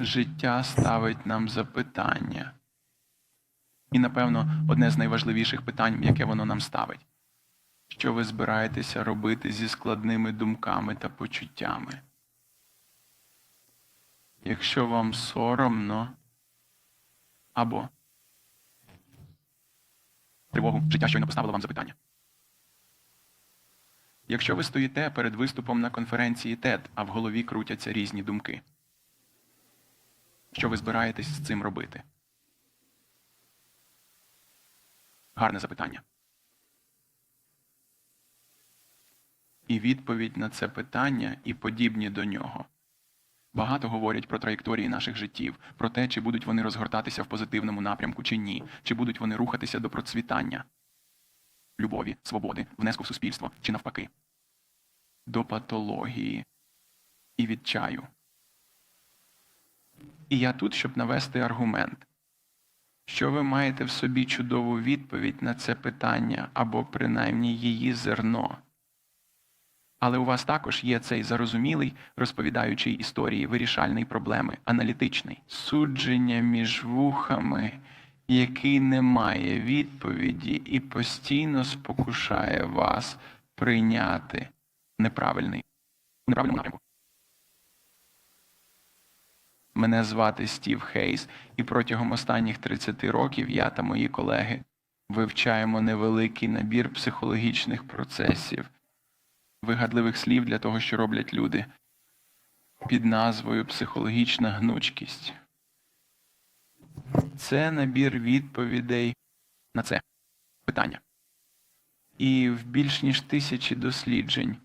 життя ставить нам запитання. І, напевно, одне з найважливіших питань, яке воно нам ставить. Що ви збираєтеся робити зі складними думками та почуттями? Якщо вам соромно або тривогу життя щойно поставило вам запитання. Якщо ви стоїте перед виступом на конференції TED, а в голові крутяться різні думки, що ви збираєтесь з цим робити? Гарне запитання. І відповідь на це питання і подібні до нього. Багато говорять про траєкторії наших життів, про те, чи будуть вони розгортатися в позитивному напрямку чи ні, чи будуть вони рухатися до процвітання, любові, свободи, внеску в суспільство, чи навпаки, до патології і відчаю. І я тут, щоб навести аргумент. Що ви маєте в собі чудову відповідь на це питання або принаймні її зерно. Але у вас також є цей зарозумілий, розповідаючий історії вирішальний проблеми, аналітичний судження між вухами, який не має відповіді і постійно спокушає вас прийняти неправильний у неправильному напрямку. Мене звати Стів Хейс, і протягом останніх 30 років я та мої колеги вивчаємо невеликий набір психологічних процесів, вигадливих слів для того, що роблять люди, під назвою психологічна гнучкість. Це набір відповідей на це питання. І в більш ніж тисячі досліджень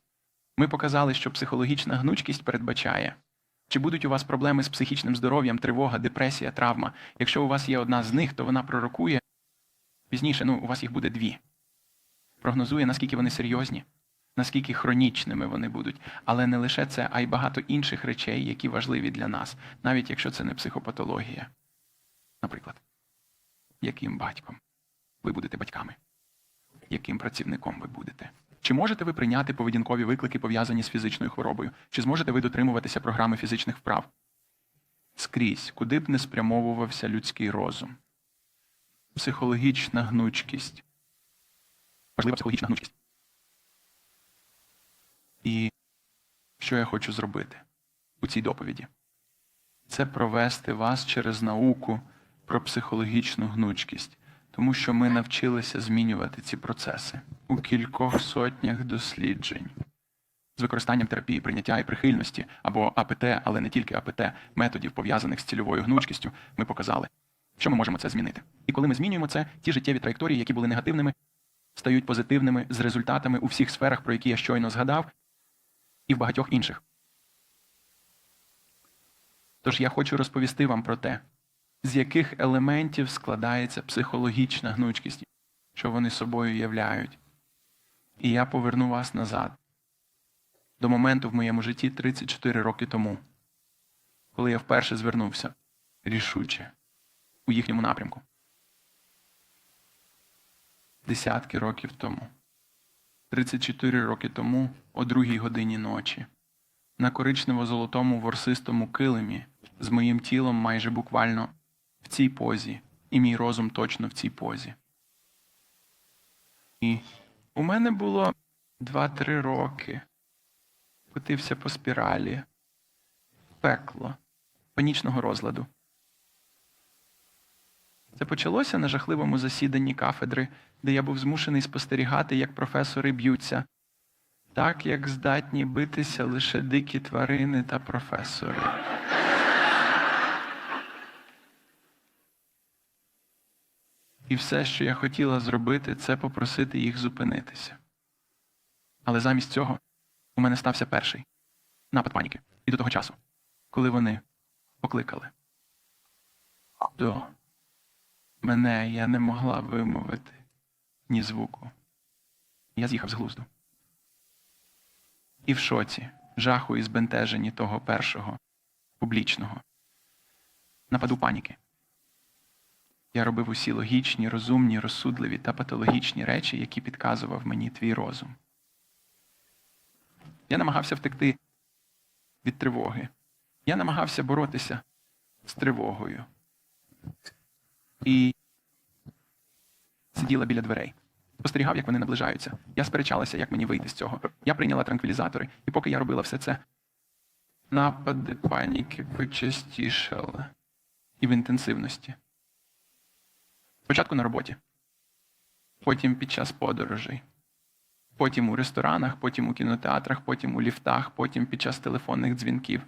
ми показали, що психологічна гнучкість передбачає. Чи будуть у вас проблеми з психічним здоров'ям, тривога, депресія, травма? Якщо у вас є одна з них, то вона пророкує пізніше, ну, у вас їх буде дві. Прогнозує, наскільки вони серйозні, наскільки хронічними вони будуть. Але не лише це, а й багато інших речей, які важливі для нас, навіть якщо це не психопатологія. Наприклад, яким батьком ви будете батьками? Яким працівником ви будете? Чи можете ви прийняти поведінкові виклики, пов'язані з фізичною хворобою? Чи зможете ви дотримуватися програми фізичних вправ? Скрізь, куди б не спрямовувався людський розум. Психологічна гнучкість. Важлива психологічна гнучкість. І що я хочу зробити у цій доповіді? Це провести вас через науку про психологічну гнучкість тому що ми навчилися змінювати ці процеси у кількох сотнях досліджень з використанням терапії, прийняття і прихильності або АПТ, але не тільки АПТ, методів пов'язаних з цільовою гнучкістю, ми показали, що ми можемо це змінити. І коли ми змінюємо це, ті життєві траєкторії, які були негативними, стають позитивними з результатами у всіх сферах, про які я щойно згадав, і в багатьох інших. Тож я хочу розповісти вам про те, з яких елементів складається психологічна гнучкість, що вони собою являють. І я поверну вас назад до моменту в моєму житті 34 роки тому, коли я вперше звернувся рішуче у їхньому напрямку. Десятки років тому, 34 роки тому, о другій годині ночі, на коричнево-золотому ворсистому килимі з моїм тілом майже буквально в цій позі, і мій розум точно в цій позі. І у мене було 2-3 роки. Котився по спіралі, пекло, панічного розладу. Це почалося на жахливому засіданні кафедри, де я був змушений спостерігати, як професори б'ються, так як здатні битися лише дикі тварини та професори. І все, що я хотіла зробити, це попросити їх зупинитися. Але замість цього у мене стався перший напад паніки. І до того часу, коли вони покликали. То мене я не могла вимовити ні звуку. Я з'їхав з глузду. І в шоці, жаху і збентеженні того першого публічного нападу паніки. Я робив усі логічні, розумні, розсудливі та патологічні речі, які підказував мені твій розум. Я намагався втекти від тривоги. Я намагався боротися з тривогою. І сиділа біля дверей. Спостерігав, як вони наближаються. Я сперечалася, як мені вийти з цього. Я прийняла транквілізатори, і поки я робила все це, напади паніки почастішали. І в інтенсивності. Спочатку на роботі, потім під час подорожей, потім у ресторанах, потім у кінотеатрах, потім у ліфтах, потім під час телефонних дзвінків,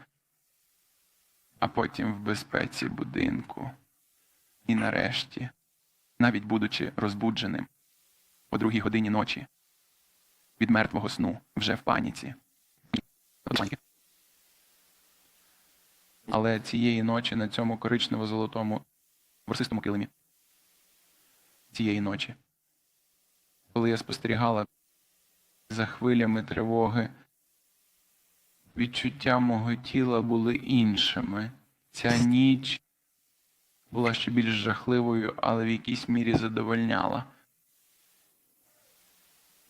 а потім в безпеці будинку. І нарешті, навіть будучи розбудженим о другій годині ночі, від мертвого сну, вже в паніці. Але цієї ночі на цьому коричнево-золотому ворсистому килимі. Цієї ночі. Коли я спостерігала за хвилями тривоги, відчуття мого тіла були іншими. Ця ніч була ще більш жахливою, але в якійсь мірі задовольняла.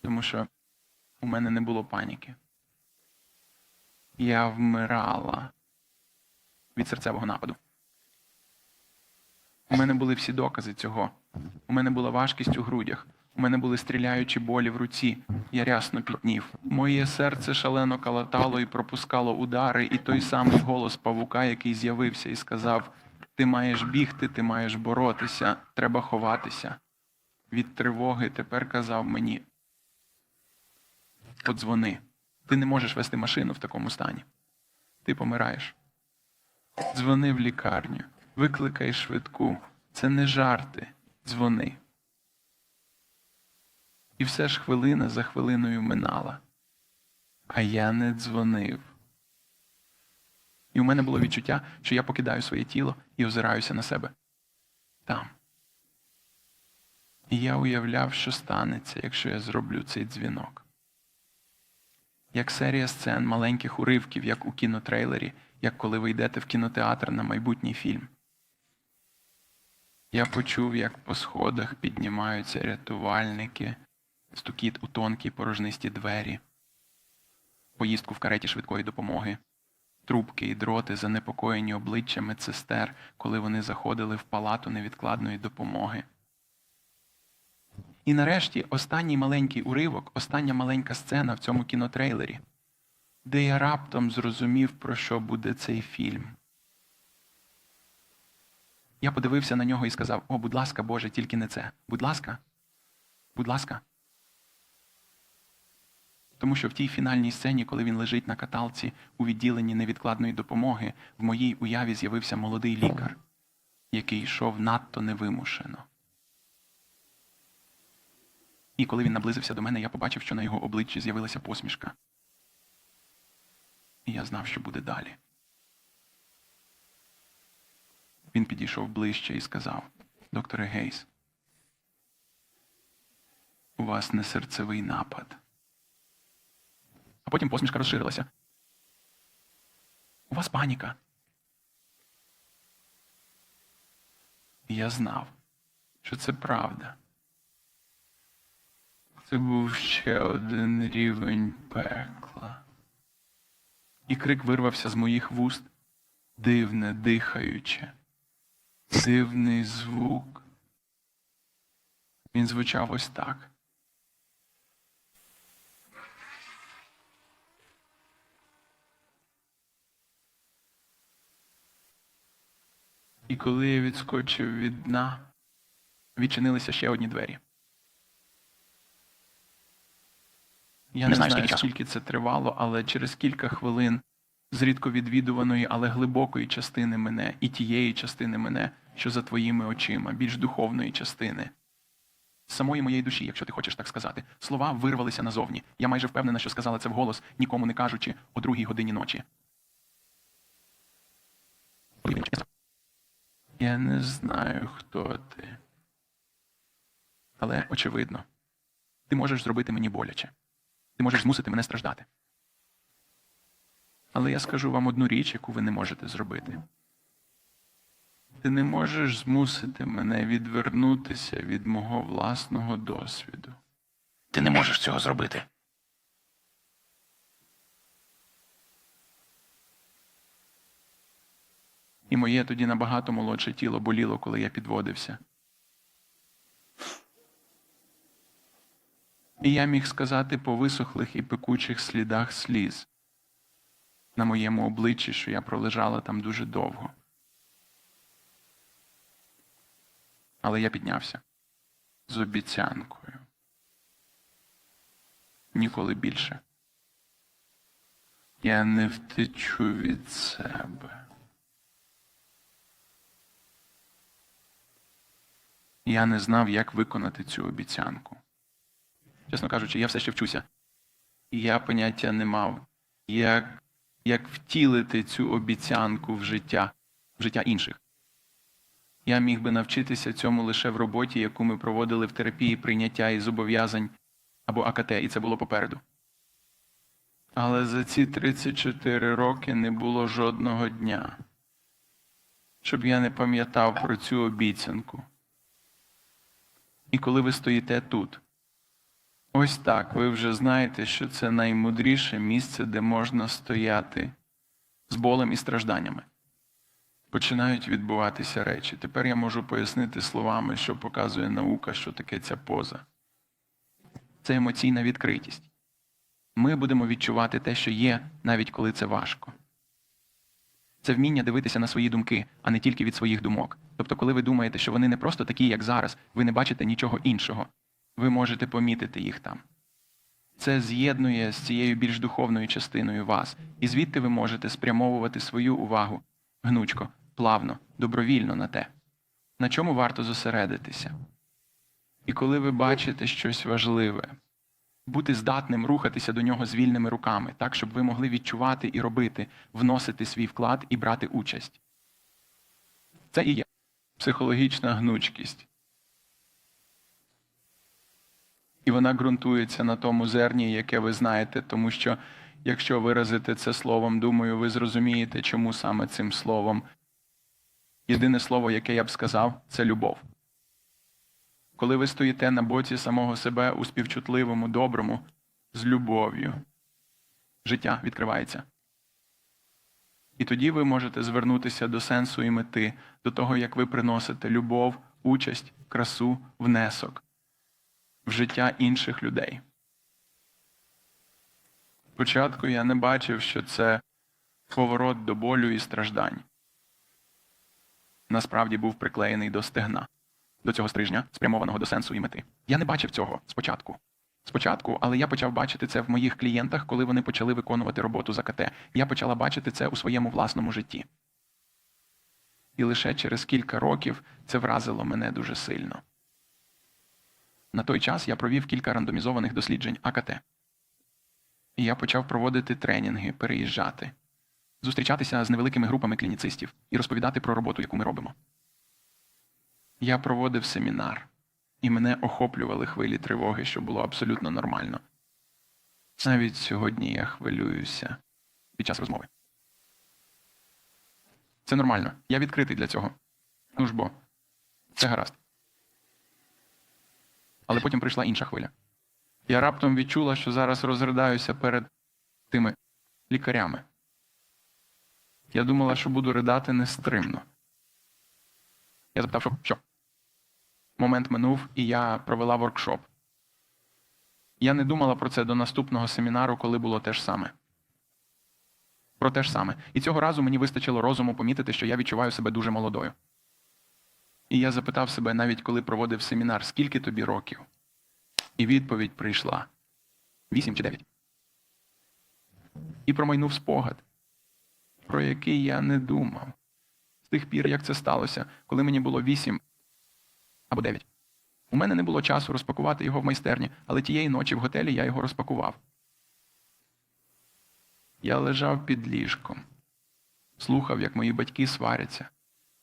Тому що у мене не було паніки. Я вмирала від серцевого нападу. У мене були всі докази цього. У мене була важкість у грудях. У мене були стріляючі болі в руці. Я рясно пітнів. Моє серце шалено калатало і пропускало удари, і той самий голос павука, який з'явився і сказав: Ти маєш бігти, ти маєш боротися, треба ховатися. Від тривоги тепер казав мені: Подзвони. Ти не можеш вести машину в такому стані. Ти помираєш. Дзвони в лікарню, викликай швидку. Це не жарти. Дзвони. І все ж хвилина за хвилиною минала. А я не дзвонив. І у мене було відчуття, що я покидаю своє тіло і озираюся на себе. Там. І я уявляв, що станеться, якщо я зроблю цей дзвінок. Як серія сцен маленьких уривків, як у кінотрейлері, як коли ви йдете в кінотеатр на майбутній фільм. Я почув, як по сходах піднімаються рятувальники, стукіт у тонкі порожнисті двері, поїздку в кареті швидкої допомоги, трубки і дроти, занепокоєні обличчя медсестер, коли вони заходили в палату невідкладної допомоги. І нарешті останній маленький уривок, остання маленька сцена в цьому кінотрейлері, де я раптом зрозумів, про що буде цей фільм. Я подивився на нього і сказав: О, будь ласка, Боже, тільки не це. Будь ласка, будь ласка. Тому що в тій фінальній сцені, коли він лежить на каталці у відділенні невідкладної допомоги, в моїй уяві з'явився молодий лікар, який йшов надто невимушено. І коли він наблизився до мене, я побачив, що на його обличчі з'явилася посмішка. І я знав, що буде далі. Він підійшов ближче і сказав: Докторе Гейс, у вас не серцевий напад. А потім посмішка розширилася. У вас паніка. І я знав, що це правда. Це був ще один рівень пекла. І крик вирвався з моїх вуст, дивне, дихаюче, дивний звук. Він звучав ось так. І коли я відскочив від дна, відчинилися ще одні двері. Я не, знаю, скільки, скільки це тривало, але через кілька хвилин з рідко відвідуваної, але глибокої частини мене і тієї частини мене, що за твоїми очима, більш духовної частини. Самої моєї душі, якщо ти хочеш так сказати, слова вирвалися назовні. Я майже впевнена, що сказала це вголос, нікому не кажучи о другій годині ночі. Я не знаю, хто ти. Але очевидно, ти можеш зробити мені боляче. Ти можеш змусити мене страждати. Але я скажу вам одну річ, яку ви не можете зробити. Ти не можеш змусити мене відвернутися від мого власного досвіду. Ти не можеш цього зробити. І моє тоді набагато молодше тіло боліло, коли я підводився. І я міг сказати по висохлих і пекучих слідах сліз на моєму обличчі, що я пролежала там дуже довго. Але я піднявся з обіцянкою. Ніколи більше. Я не втечу від себе. Я не знав, як виконати цю обіцянку. Чесно кажучи, я все ще вчуся. Я поняття не мав, як, як втілити цю обіцянку в життя, в життя інших. Я міг би навчитися цьому лише в роботі, яку ми проводили в терапії прийняття і зобов'язань або АКТ, і це було попереду. Але за ці 34 роки не було жодного дня, щоб я не пам'ятав про цю обіцянку. І коли ви стоїте тут, ось так, ви вже знаєте, що це наймудріше місце, де можна стояти з болем і стражданнями. Починають відбуватися речі. Тепер я можу пояснити словами, що показує наука, що таке ця поза. Це емоційна відкритість. Ми будемо відчувати те, що є, навіть коли це важко. Це вміння дивитися на свої думки, а не тільки від своїх думок. Тобто, коли ви думаєте, що вони не просто такі, як зараз, ви не бачите нічого іншого, ви можете помітити їх там. Це з'єднує з цією більш духовною частиною вас, і звідти ви можете спрямовувати свою увагу гнучко, плавно, добровільно на те, на чому варто зосередитися. І коли ви бачите щось важливе, бути здатним рухатися до нього з вільними руками, так, щоб ви могли відчувати і робити, вносити свій вклад і брати участь. Це і є психологічна гнучкість. І вона ґрунтується на тому зерні, яке ви знаєте, тому що якщо виразити це словом, думаю, ви зрозумієте, чому саме цим словом. Єдине слово, яке я б сказав, це любов. Коли ви стоїте на боці самого себе у співчутливому, доброму, з любов'ю, життя відкривається. І тоді ви можете звернутися до сенсу і мети, до того, як ви приносите любов, участь, красу, внесок в життя інших людей. Спочатку я не бачив, що це поворот до болю і страждань. Насправді був приклеєний до стегна, до цього стрижня, спрямованого до сенсу і мети. Я не бачив цього спочатку. Спочатку, але я почав бачити це в моїх клієнтах, коли вони почали виконувати роботу за КТ. Я почала бачити це у своєму власному житті. І лише через кілька років це вразило мене дуже сильно. На той час я провів кілька рандомізованих досліджень АКТ. І я почав проводити тренінги, переїжджати, зустрічатися з невеликими групами клініцистів і розповідати про роботу, яку ми робимо. Я проводив семінар, і мене охоплювали хвилі тривоги, що було абсолютно нормально. Навіть сьогодні я хвилююся під час розмови. Це нормально. Я відкритий для цього. Ну ж бо, це гаразд. Але потім прийшла інша хвиля. Я раптом відчула, що зараз розридаюся перед тими лікарями. Я думала, що буду ридати нестримно. Я запитав, що що? Момент минув, і я провела воркшоп. Я не думала про це до наступного семінару, коли було те ж саме. Про те ж саме. І цього разу мені вистачило розуму помітити, що я відчуваю себе дуже молодою. І я запитав себе, навіть коли проводив семінар, скільки тобі років? І відповідь прийшла вісім чи дев'ять. І промайнув спогад, про який я не думав. З тих пір, як це сталося, коли мені було вісім або дев'ять. У мене не було часу розпакувати його в майстерні, але тієї ночі в готелі я його розпакував. Я лежав під ліжком, слухав, як мої батьки сваряться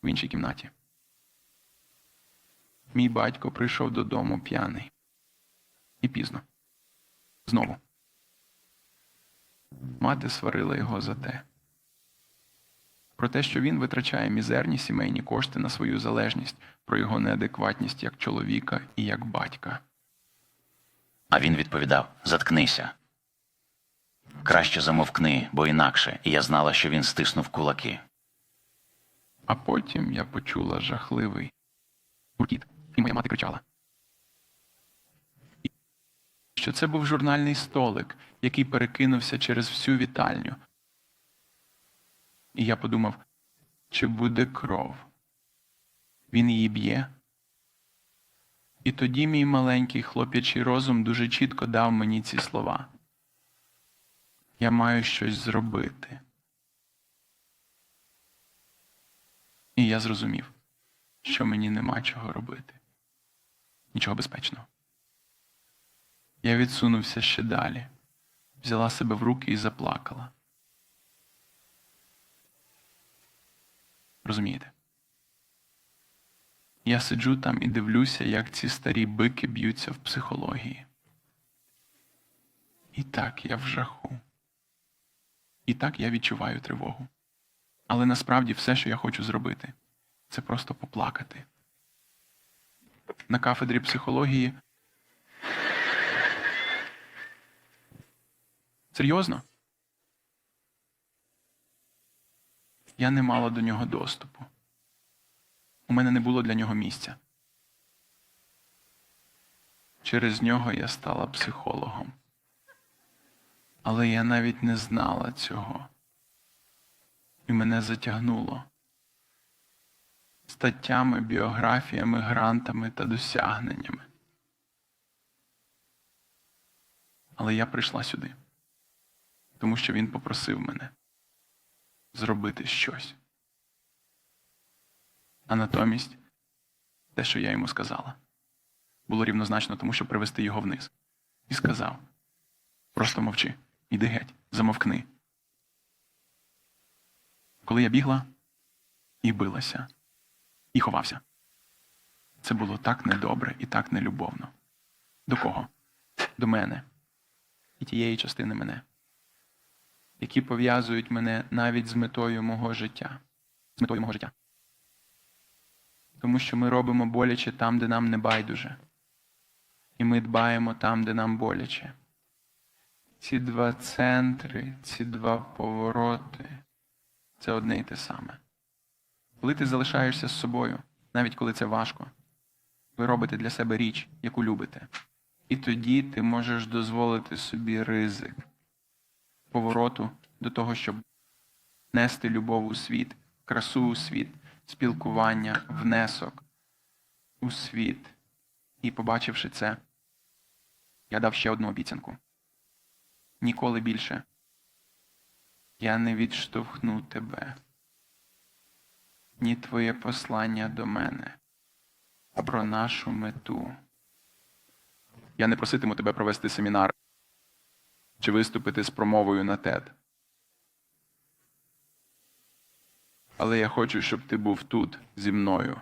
в іншій кімнаті. Мій батько прийшов додому п'яний. І пізно. Знову. Мати сварила його за те. Про те, що він витрачає мізерні сімейні кошти на свою залежність, про його неадекватність як чоловіка і як батька. А він відповідав: Заткнися. Краще замовкни, бо інакше, і я знала, що він стиснув кулаки. А потім я почула жахливий гуркіт, і моя мати кричала. Що це був журнальний столик, який перекинувся через всю вітальню. І я подумав, чи буде кров. Він її б'є. І тоді мій маленький хлоп'ячий розум дуже чітко дав мені ці слова. Я маю щось зробити. І я зрозумів, що мені нема чого робити. Нічого безпечного. Я відсунувся ще далі, взяла себе в руки і заплакала. Розумієте? Я сиджу там і дивлюся, як ці старі бики б'ються в психології. І так я в жаху. І так я відчуваю тривогу. Але насправді все, що я хочу зробити, це просто поплакати. На кафедрі психології. Серйозно? Я не мала до нього доступу. У мене не було для нього місця. Через нього я стала психологом. Але я навіть не знала цього. І мене затягнуло статтями, біографіями, грантами та досягненнями. Але я прийшла сюди, тому що він попросив мене зробити щось. А натомість те, що я йому сказала, було рівнозначно тому, щоб привести його вниз. І сказав: просто мовчи, іди геть, замовкни. Коли я бігла і билася, і ховався. Це було так недобре і так нелюбовно. До кого? До мене і тієї частини мене, які пов'язують мене навіть з метою мого життя. З метою мого життя. Тому що ми робимо боляче там, де нам не байдуже. І ми дбаємо там, де нам боляче. Ці два центри, ці два повороти це одне і те саме. Коли ти залишаєшся з собою, навіть коли це важко, ви робите для себе річ, яку любите. І тоді ти можеш дозволити собі ризик повороту до того, щоб нести любов у світ, красу у світ, спілкування, внесок у світ. І побачивши це, я дав ще одну обіцянку. Ніколи більше я не відштовхну тебе ні твоє послання до мене про нашу мету. Я не проситиму тебе провести семінар чи виступити з промовою на TED. Але я хочу, щоб ти був тут зі мною,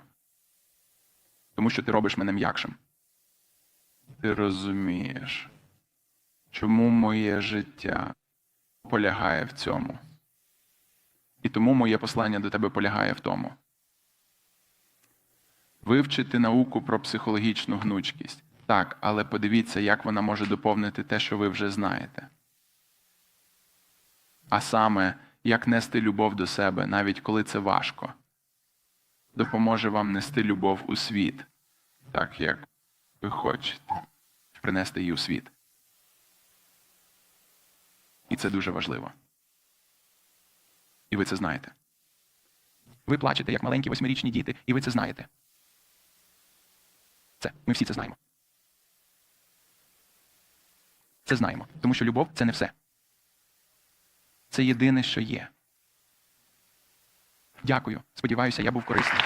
тому що ти робиш мене м'якшим. Ти розумієш, чому моє життя полягає в цьому. І тому моє послання до тебе полягає в тому. Вивчити науку про психологічну гнучкість. Так, але подивіться, як вона може доповнити те, що ви вже знаєте. А саме, як нести любов до себе, навіть коли це важко, допоможе вам нести любов у світ, так як ви хочете принести її у світ. І це дуже важливо. І ви це знаєте. Ви плачете, як маленькі восьмирічні діти, і ви це знаєте. Це, ми всі це знаємо. Це знаємо. Тому що любов це не все. Це єдине, що є. Дякую. Сподіваюся, я був корисний.